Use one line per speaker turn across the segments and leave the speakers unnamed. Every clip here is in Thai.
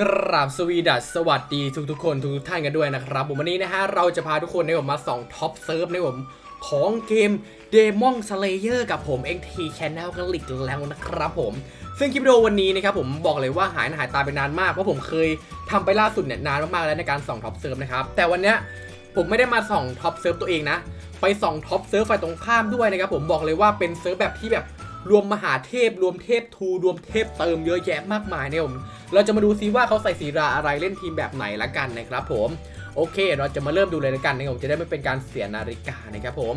กราบสวีดัสสวัสดีทุกทุกๆคนทุกๆท่านกันด้วยนะครับผมวันนี้นะฮะเราจะพาทุกคนในผมมาส่องท็อปเซิร์ฟในผมของเกม Demon Slayer กับผม NT Channel กันอีกแล้วนะครับผม ซึ่งคลิปวิดีโอวันนี้นะครับผมบอกเลยว่าหายหน้าหายตาไปนานมากเพราะผมเคยทำไปล่าสุดเนี่ยนานมากๆแล้วในการส่องท็อปเซิร์ฟนะครับแต่วันเนี้ยผมไม่ได้มาส่องท็อปเซิร์ฟตัวเองนะ ไปส่องท็อปเซิร์ฟฝ่ายตรงข้ามด้วยนะครับผมบอกเลยว่าเป็นเซิร์ฟแบบที่แบบ รวมมหาเทพ รวมเทพทู รวมเทพเติมเยอะแยะมากมายเนี่ยผม เราจะมาดูซิว่าเขาใส่สีราอะไรเล่นทีมแบบไหนละกันนะครับผมโอเค เราจะมาเริ่มดูเลยละกันนะครับผมจะได้ไม่เป็นการเสียนาฬิกานะครับผม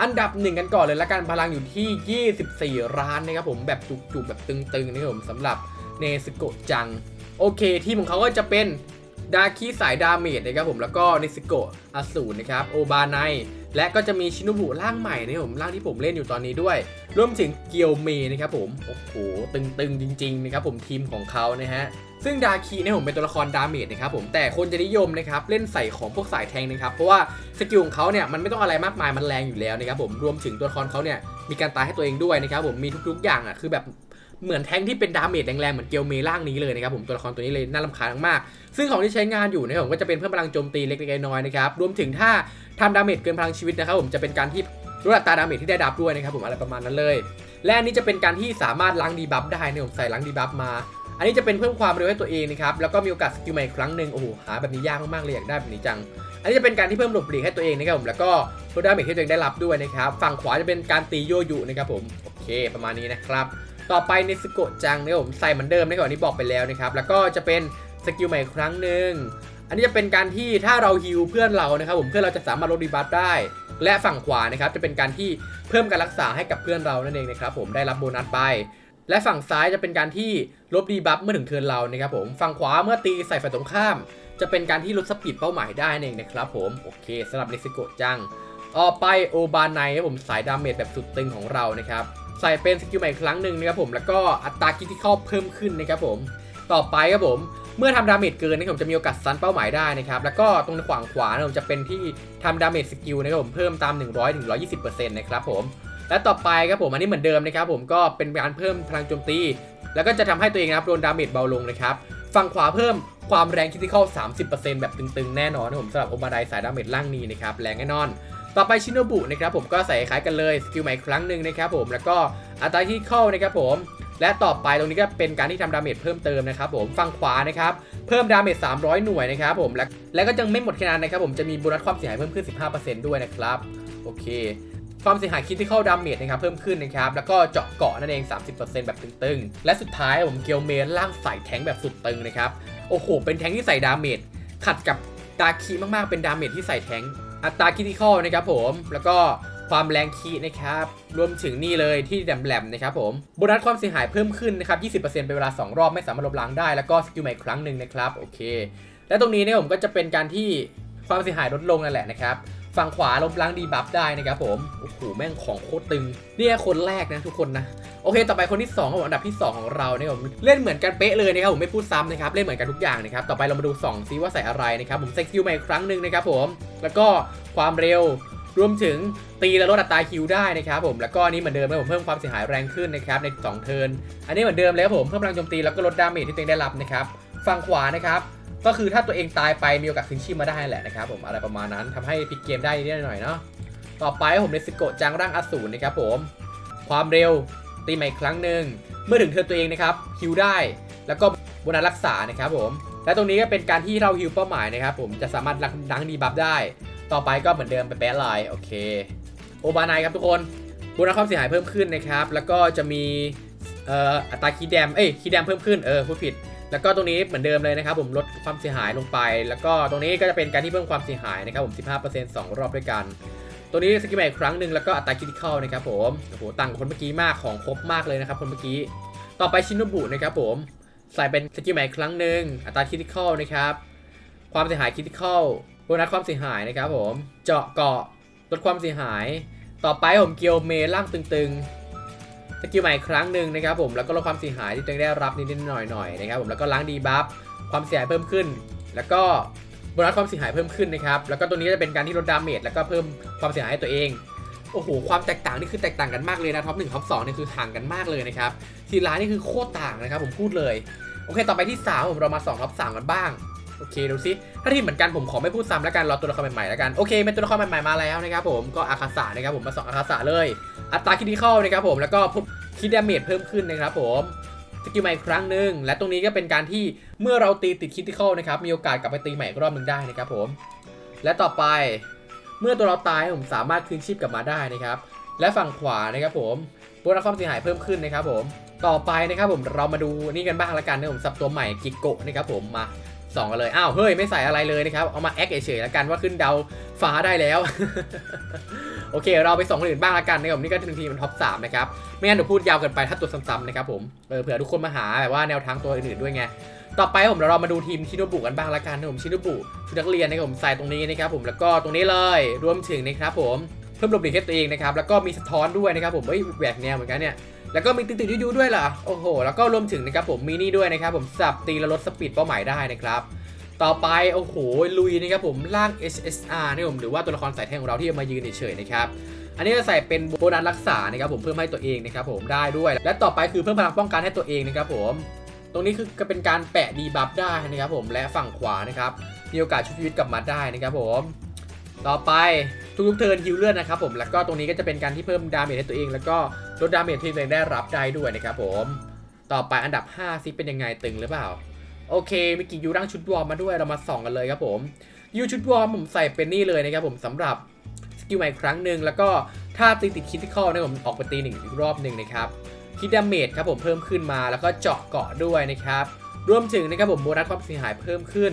อันดับหนึ่งกันก่อนเลยละกันพลังอยู่ที่ 24ล้านนะครับผมแบบจุกๆแบบตึงๆนะครับผมสำหรับเนสโกจัง โอเค ทีมของเขาก็จะเป็นดาคิสายดาเมจนะครับผมแล้วก็เนสโกอสูรนะครับโอบาไน และก็จะมีชินุบุร่างใหม่นะครับผมร่างที่ผมเล่นอยู่ตอนนี้ด้วย รวมถึงเกียวเมนะครับผมโอ้โหตึงๆจริงๆนะครับผมทีมของเขานะฮะซึ่งดาคีเนี่ยผมเป็นตัวละครดาเมจนะครับผมแต่คนจะนิยมนะครับเล่นใส่ของพวกสายแทงนะครับเพราะว่าสกิลของเขาเนี่ยมันไม่ต้องอะไรมากมายมันแรงอยู่แล้วนะครับผมรวมถึงตัวละครเขาเนี่ยมีการตายให้ตัวเองด้วยนะครับผมมีทุกๆ อย่างอะคือแบบ เหมือนแทงที่เป็นดาเมจแรงๆเหมือนเกียวเมร่างนี้เลยนะครับผมตัวละครตัวนี้เลยน่ารำคาญมากๆซึ่งของที่ใช้งานอยู่นะครับผมก็จะเป็นเพิ่มพลังโจมตีเล็กๆน้อยๆนะครับรวมถึงถ้าทำดาเมจเกินพลังชีวิตนะครับผมจะเป็นการที่ลดอัตราดาเมจที่ได้ดับด้วยนะครับผมอะไรประมาณนั้นเลย และอันนี้จะเป็นการที่สามารถล้างดีบัฟได้นะผมใส่ล้างดีบัฟมา อันนี้จะเป็นเพิ่มความเร็วให้ตัวเองนะครับแล้วก็มีโอกาสสกิลใหม่อีกครั้งหนึ่งโอ้โหหาแบบนี้ยากมากๆเลยอยากได้แบบนี้จัง อันนี้จะเป็นการที่เพิ่มหลบหลีกให้ตัวเองนะครับผมแล้วก็ลดดาเมจที่ตัวเองได้รับด้วยนะครับฝั่งขวาจะเป็นการตีโยยุนะครับผมโอเค ประมาณนี้นะครับ ต่อไปในสโกะจังเนะครับผมใส่เหมือนเดิมในะครับอันนี้บอกไปแล้วนะครับ แล้วก็จะเป็นสกิลใหม่ครั้งหนึ่งอันนี้จะเป็นการที่ถ้าเราฮิวเพื่อนเรานะครับ ผมเพื่อนเราจะสามารถลดดีบัฟได้ และฝั่งขวานะครับจะเป็นการที่เพิ่มการรักษาให้กับเพื่อนเรานั่นเองนะครับผมได้รับโบนัสไปและฝั่งซ้ายจะเป็นการที่ลบดีบัฟเมื่อถึงเทิร์นเรานะครับผมฝั่งขวาเมื่อตีใส่ฝ่ายตรงข้าม จะเป็นการที่ลดสปีดเป้าหมายได้นั่นเองนะครับผมโอเคสำหรับเนซิโกะจังต่อไปโอบานไนครับผมสายดาเมจแบบสุดตึงของเรานะครับ ใส่เป็นสกิลใหม่อีกครั้งหนึ่งนะครับผมแล้วก็อัตราคิดที่เข้าเพิ่มขึ้นนะครับผมต่อไปครับผมเมื่อทำดาเมจเกินนะครับผมจะมีโอกาสซันเป้าหมายได้นะครับแล้วก็ตรงขวางขวานะผมจะเป็นที่ทำดาเมจสกิลนะครับผมเพิ่มตาม 100ถึง120%นะครับผมและต่อไปครับผมอันนี้เหมือนเดิมนะครับผมก็เป็นการเพิ่มพลังโจมตี แล้วก็จะทำให้ตัวเองนะครับโดนดาเมจเบาลงนะครับฝั่งขวาเพิ่มความแรงคิดที่เข้า30%แบบตึงๆแน่นอนนะผมสำหรับโอมาไดสายดาเมจล่างนี้นะครับแรงแน่นอน ต่อไปชินโนบุนะครับผมก็ใส่คล้ายกันเลยสกิลใหม่ครั้งหนึ่งนะครับผมแล้วก็อัตราที่เข้านะครับผมและต่อไปตรงนี้ก็เป็นการที่ทำดาเมจเพิ่มเติมนะครับผมฝั่งขวานะครับเพิ่มดาเมจ300 หน่วยนะครับผมและและก็ยังไม่หมดแค่นั้นนะครับผมจะมีโบนัสความเสียหายเพิ่มขึ้น 15%ด้วยนะครับโอเค ความเสียหายคิดที่เข้าดาเมจนะครับเพิ่มขึ้นนะครับแล้วก็เจาะเกาะนั่นเอง 30%แบบตึงๆ และสุดท้ายผมเกียวเมนล่างใส่แทงแบบสุดตึงนะครับโอ้โหเป็นแทงที่ใส่ดาเมจขัดกับดาคีมากๆเป็นดาเมจที่ใส่แทง อัตราคิดที่เข้านะครับผมแล้วก็ความแรงคีนะครับรวมถึงนี่เลยที่แหลมๆนะครับผมโบนัสความเสียหายเพิ่มขึ้นนะครับ 20%เป็นเวลา 2 รอบไม่สามารถลบล้างได้แล้วก็สกิลใหม่ครั้งหนึ่งนะครับโอเค และตรงนี้เนี่ยผมก็จะเป็นการที่ความเสียหายลดลงนั่นแหละนะครับ ฝั่งขวาลบล้างดีบัฟได้นะครับผม โอ้โห แม่งของโคตรตึง เนี่ยคนแรกนะทุกคนนะ โอเค ต่อไปคนที่2ของอันดับที่ 2 ของเราเนี่ยผมเล่นเหมือนกันเป๊ะเลยนะครับผมไม่พูดซ้ำนะครับ เล่นเหมือนกันทุกอย่างนะครับ ต่อไปเรามาดู2ซิว่าใส่อะไรนะครับผมเซ็กซิลใหม่ครั้งหนึ่งนะครับผม แล้วก็ความเร็วรวมถึงตีและลดอัตราคิวได้นะครับผมแล้วก็นี้เหมือนเดิมนะผมเพิ่มความเสียหายแรงขึ้นนะครับใน2เทิร์นอันนี้เหมือนเดิมเลยครับผมเพิ่มพลังโจมตีแล้วก็ลดดาเมจที่ตัวเองได้รับนะครับฝั่งขวานะครับ ก็คือถ้าตัวเองตายไปมีโอกาสคืนชีพมาได้แหละนะครับผมอะไรประมาณนั้นทำให้พลิกเกมได้นิดหน่อยเนาะต่อไปผมในสโกะจังร่างอสูรนะครับผมความเร็วตีใหม่อีกครั้งหนึ่งเมื่อถึงเธอตัวเองนะครับฮิวได้ แล้วก็บนัสรักษานะครับผมและตรงนี้ก็เป็นการที่เราฮิวเป้าหมายนะครับผมจะสามารถดังดีบัฟได้ ต่อไปก็เหมือนเดิมไปแบดไลน์โอเคโอบานายครับทุกคนบนัสความเสียหายเพิ่มขึ้นนะครับแล้วก็จะมีอัตราคีย์แดมเอ้ยคีย์แดมเพิ่มขึ้นเออพูดผิด แล้วก็ตรงนี้เหมือนเดิมเลยนะครับ ผมลดความเสียหายลงไป แล้วก็ตรงนี้ก็จะเป็นการที่เพิ่มความเสียหายนะครับผม15% 2 รอบด้วยกันตัวนี้สกิลใหม่อีกครั้งหนึ่งแล้วก็อัตราคิดเข้านะครับผมโอ้โหต่างกับคนเมื่อกี้มากของครบมากเลยนะครับคนเมื่อกี้ต่อไปชินโนบุนะครับผมใส่เป็นสกิลใหม่อีกครั้งหนึ่งอัตราคิติคอลนะครับความเสียหายคิติคอลโบนัสความเสียหายนะครับผมเจาะเกาะลดความเสียหาย ต่อไปผมเกียวเมล่างตึงๆ สกิลใหม่ครั้งหนึ่งนะครับผมแล้วก็ลดความเสียหายที่ตัวเองได้รับนิดๆหน่อยๆนะครับผมแล้วก็ล้างดีบัฟความเสียหายเพิ่มขึ้น แล้วก็โบนัสความเสียหายเพิ่มขึ้นนะครับแล้วก็ตัวนี้จะเป็นการที่ลดดาเมจแล้วก็เพิ่มความเสียหายให้ตัวเองโอ้โหความแตกต่างนี่คือแตกต่างกันมากเลยนะท็อปหนึ่งท็อปสองนี่คือห่างกันมากเลยนะครับทีร้านนี่คือโคตรต่างนะครับผมพูดเลยโอเค ต่อไปที่3ผมเรามา2ท็อป3กันบ้าง โอเคดูซิถ้าทีมเหมือนกันผมขอไม่พูดซ้ำแล้วกันรอตัวละครใหม่ๆแล้วกันโอเคเป็นตัวละครใหม่ๆมาแล้วนะครับผมก็อาคาสะนะครับผมมา2องอาคาสะเลยอัตราคิดที่เข้านะครับผมแล้วก็คิดดาเมจเพิ่มขึ้นนะครับผมสกิลใหม่อีกครั้งหนึ่งและตรงนี้ก็เป็นการที่เมื่อเราตีติดคิดที่เข้านะครับมีโอกาสกลับไปตีใหม่อีกรอบหนึ่งได้นะครับผม และต่อไปเมื่อตัวเราตายผมสามารถคืนชีพกลับมาได้นะครับ และฝั่งขวานะครับผมโบนัสความเสียหายเพิ่มขึ้นนะครับผมต่อไปนะครับผมเรามาดูนี่กันบ้างละกันนะผมสับตัวใหม่กิโกะนะครับผมมา สองกันเลย อ้าวเฮ้ยไม่ใส่อะไรเลยนะครับ เอามาแอคเฉยๆละกันว่าขึ้นดาวฟ้าได้แล้ว โอเค เราไปส่องคนอื่นบ้างละกันนะครับผมนี่ก็ถึงทีมันท็อปสามนะครับ ไม่งั้นเดี๋ยวพูดยาวเกินไปถ้าตัวซ้ำๆนะครับผมเออเผื่อทุกคนมาหาแบบว่าแนวทางตัวอื่นๆด้วยไงต่อไปผมเรามาดูทีมชิโนบุกันบ้างละกันนะผมชิโนบุชุดนักเรียนนะครับผมใส่ตรงนี้นะครับผมแล้วก็ตรงนี้เลยรวมถึงนะครับผม พิ่มลบหลีกให้ตัวเองนะครับ แล้วก็มีสะท้อนด้วยนะครับผมเฮ้ยแหวกแนวเหมือนกันเนี่ย แล้วก็มีติดๆยูๆด้วยเหรอ โอ้โห แล้วก็รวมถึงนะครับผมมีนี่ด้วยนะครับผมสับตีและลดสปีดเป้าหมายได้นะครับ ต่อไปโอ้โหลุยนะครับผมล่าง SSR นี่ผมหรือว่าตัวละครสายแทงของเราที่จะมายืนเฉยๆนะครับอันนี้จะใส่เป็นโบนัสรักษานะครับผมเพิ่มให้ตัวเองนะครับผมได้ด้วย และต่อไปคือเพิ่มพลังป้องกันให้ตัวเองนะครับผมตรงนี้คือก็เป็นการแปะดีบัฟได้นะครับผมและฝั่งขวานะครับมีโอกาสชุบชีวิตกลับมาได้นะครับผม ต่อไป ทุกๆเทิร์นฮิวเลือดนะครับผมแล้วก็ตรงนี้ก็จะเป็นการที่เพิ่มดาเมจให้ตัวเอง แล้วก็ลดดาเมจที่ตัวเองได้รับได้ด้วยนะครับผมต่อไปอันดับ5ซิเป็นยังไงตึงหรือเปล่าโอเคมีกี่ยูร่างชุดวอร์มมาด้วยเรามาส่องกันเลยครับผมยูชุดวอร์มผมใส่เป็นนี่เลยนะครับผมสำหรับสกิลใหม่ครั้งหนึ่งแล้วก็ถ้าตีติดคิดที่ข้อนะผมออกไปตีหนึ่งอีกรอบหนึ่งนะครับคิดดาเมจครับผมเพิ่มขึ้นมาแล้วก็เจาะเกาะด้วยนะครับรวมถึงนะครับผมโบนัสความเสียหายเพิ่มขึ้น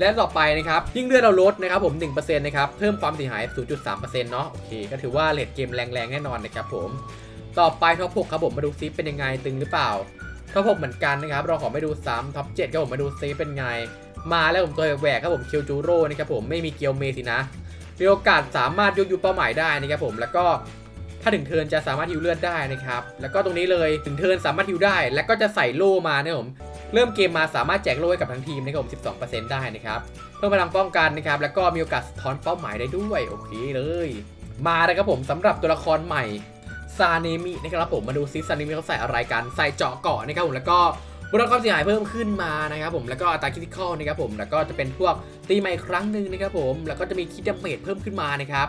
และต่อไปนะครับยิ่งเลือดเราลดนะครับผม1%นะครับเพิ่มความเสียหาย 0.3%เนาะโอเคก็ถือว่าเลดเกมแรงๆแน่นอนนะครับผมต่อไปท็อป6ครับผมมาดูซิเป็นยังไงตึงหรือเปล่าท็อป6เหมือนกันนะครับเราขอไม่ดูซ้ำท็อป7ครับผมมาดูซิเป็นไง มาแล้วผมตัวแหวกครับผมคิวจูโร่นะครับผมไม่มีเกียวเมสินะมีโอกาสสามารถยกยูเป้าหมายได้นะครับผมแล้วก็ถ้าถึงเทินจะสามารถฮิวเลือดได้นะครับ แล้วก็ตรงนี้เลยถึงเทินสามารถฮิวได้ แล้วก็จะใส่โล่มาเนะครับผม เริ่มเกมมาสามารถแจกโล่ให้กับทั้งทีมนะครับผม 12%ได้นะครับ เพิ่มพลังป้องกันนะครับ แล้วก็มีโอกาสสะท้อนเป้าหมายได้ด้วย โอเคเลย มาเลยครับผมสำหรับตัวละครใหม่ซาเนมินะครับผมมาดูซิซาเนมิเขาใส่อะไรกัน ใส่เจาะเกาะนะครับผม แล้วก็บนความเสียหายเพิ่มขึ้นมานะครับผม แล้วก็อัตราคิติคอลนะครับผม แล้วก็จะเป็นพวกตีใหม่ครั้งหนึ่งนะครับผม แล้วก็จะมีคิดดาเมจเพิ่มขึ้นมานะครับ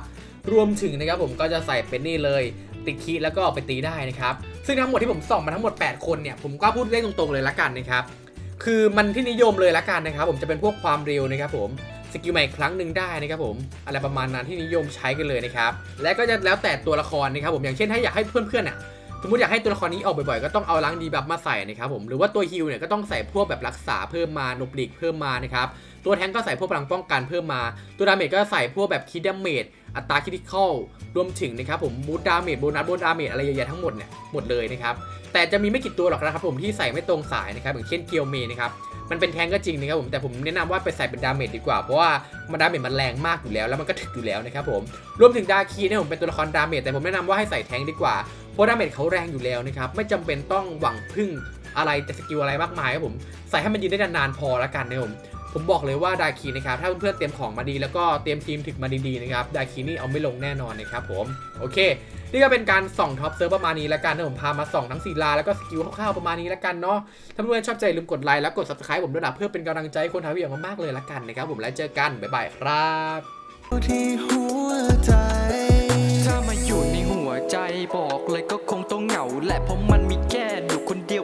รวมถึงนะครับผมก็จะใส่เป็นนี่เลย ติดคีแล้วก็ออกไปตีได้นะครับ ซึ่งทั้งหมดที่ผมส่องมาทั้งหมด 8 คนเนี่ยผมก็พูดเล่นตรงๆเลยละกันนะครับ คือมันที่นิยมเลยละกันนะครับ ผมจะเป็นพวกความเร็วนะครับผมสกิลใหม่อีกครั้งหนึ่งได้นะครับผมอะไรประมาณนั้นที่นิยมใช้กันเลยนะครับ และก็จะแล้วแต่ตัวละครนะครับผมอย่างเช่นถ้าอยากให้เพื่อนๆน่ะสมมติอยากให้ตัวละครนี้ออกบ่อยๆ ก็ต้องเอาล้างดีบัฟมาใส่นะครับผมหรือว่าตัวฮิลเนี่ยก็ต้องใส่พวกแบบรักษาเพิ่มมาหลบหลีกเพิ่มมานะครับตัวแทงก็ใส่พวกพลังป้องกันเพิ่มมา ตัวดาเมจก็ใส่พวกแบบคิดดาเมจ อัตราคิติคอลรวมถึงนะครับผมบูทดาเมจโบนัสโบนดาเมจอะไรเยอะๆทั้งหมดเนี่ยหมดเลยนะครับแต่จะมีไม่กี่ตัวหรอกนะครับผมที่ใส่ไม่ตรงสายนะครับอย่างเช่นเกียวเมนะครับมันเป็นแทงก็จริงนะครับผมแต่ผมแนะนำว่าไปใส่เป็นดาเมจดีกว่า เพราะว่ามันดาเมจมันแรงมากอยู่แล้วแล้วมันก็ถึกอยู่แล้วนะครับผมรวมถึงดาคีเนี่ยผมเป็นตัวละครดาเมจแต่ผมแนะนำว่าให้ใส่แทงดีกว่าเพราะดาเมจเขาแรงอยู่แล้วนะครับไม่จำเป็นต้องหวังพึ่งอะไรแต่สกิลอะไรมากมายครับผมใส่ให้มันยืนได้นานๆพอละกันนะครับผม ผมบอกเลยว่าดาคีนะครับถ้าเพื่อนๆเตรียมของมาดี แล้วก็เตรียมทีมถึกมาดีๆนะครับดาคีนี่เอาไม่ลงแน่นอนนะครับผมโอเค นี่ก็เป็นการส่องท็อปเซิร์ฟประมาณนี้แล้วกันนะผมพามาส่องทั้งศิลาแล้วก็สกิลคร่าวๆประมาณนี้แล้วกันเนาะถ้าเพื่อนๆชอบใจลืมกดไลค์แล้วกด subscribe ผมด้วยนะเพื่อเป็นกำลังใจให้คนทำวิดีโอมากๆเลยละกันนะครับผมแล้วเจอกันบ๊ายบายครับ
ที่หัวใจ
ถ้ามาอยู่ในหัวใจบอกเลยก็คงต้องเหงา และเพราะมันมีแค่อยู่คนเดียว